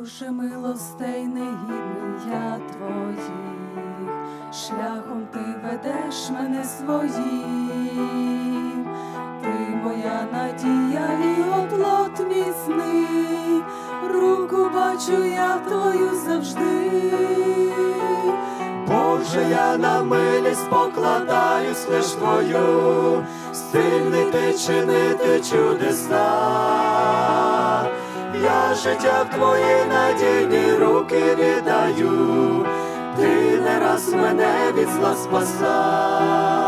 Боже милостей негідний я твоїх, шляхом ти ведеш мене своїм, ти моя надія і оплот міцний, руку бачу я твою завжди. Боже, я на милість покладаюсь лиш твою, сильний ти чинити чудеса. Я життя в твої надійні руки віддаю, ти не раз мене від зла спасав.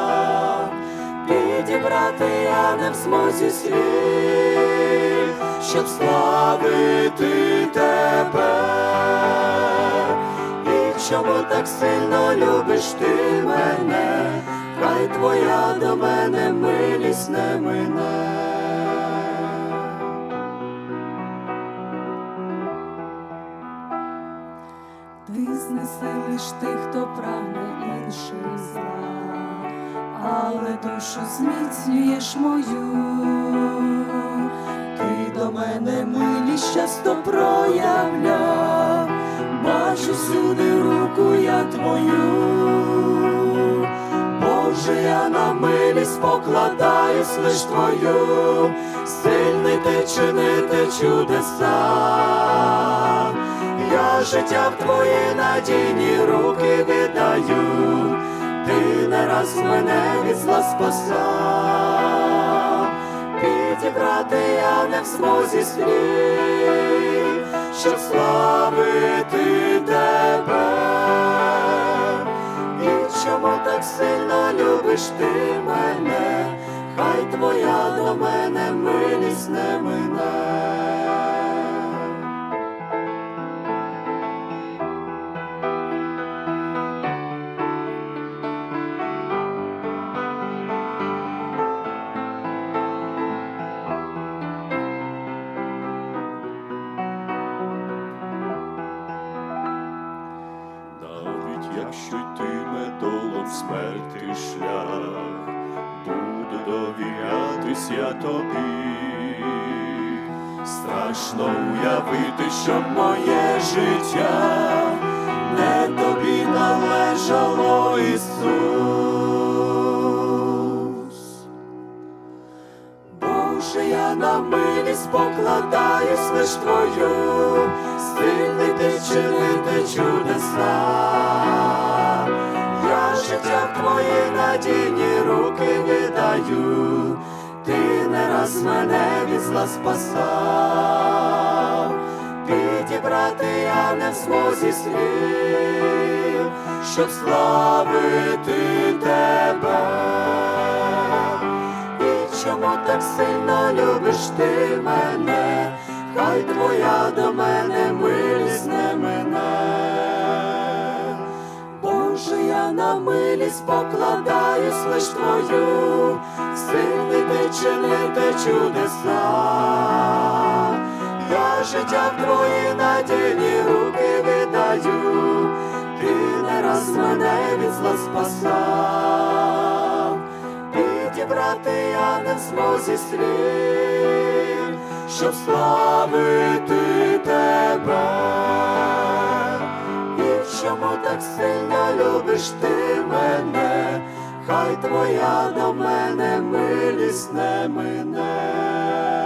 Підібрати я не в змозі слів, щоб славити тебе. І чому так сильно любиш ти мене, хай твоя до мене милість не мине. Ти знесилиш тих, хто прагне інших зла, але душу зміцнюєш мою, ти до мене милість часто проявляв, бачу всюди руку я твою. Боже, я на милість покладаюсь лиш твою, сильний ти чинити чудеса. Я життя в твої надійні руки віддаю, ти не раз мене від зла спасав. Підібрати я не в змозі слів, щоб славити тебе. І чому так сильно любиш ти мене, хай твоя до мене милість не мине. Навіть якщо йтиме долом смерти шлях, буду довірятись я тобі. Страшно уявити, що моє життя не тобі належало Ісус. Боже, я на милість покладаюсь лиш твою, сильний ти чинити чудеса. Надійні руки віддаю, ти не раз мене від зла спасав. Підібрати я не в змозі слів, щоб славити тебе. І чому так сильно любиш ти мене, хай твоя до мене милість не мине. Боже, я на милість покладаюсь лиш твою, сильний ти чинити чудеса. Я життя в твої надійні руки віддаю, ти не раз мене від зла спасав. Підібрати я не в змозі слів, щоб славити так сильно любиш ти мене, хай твоя до мене милість не мине.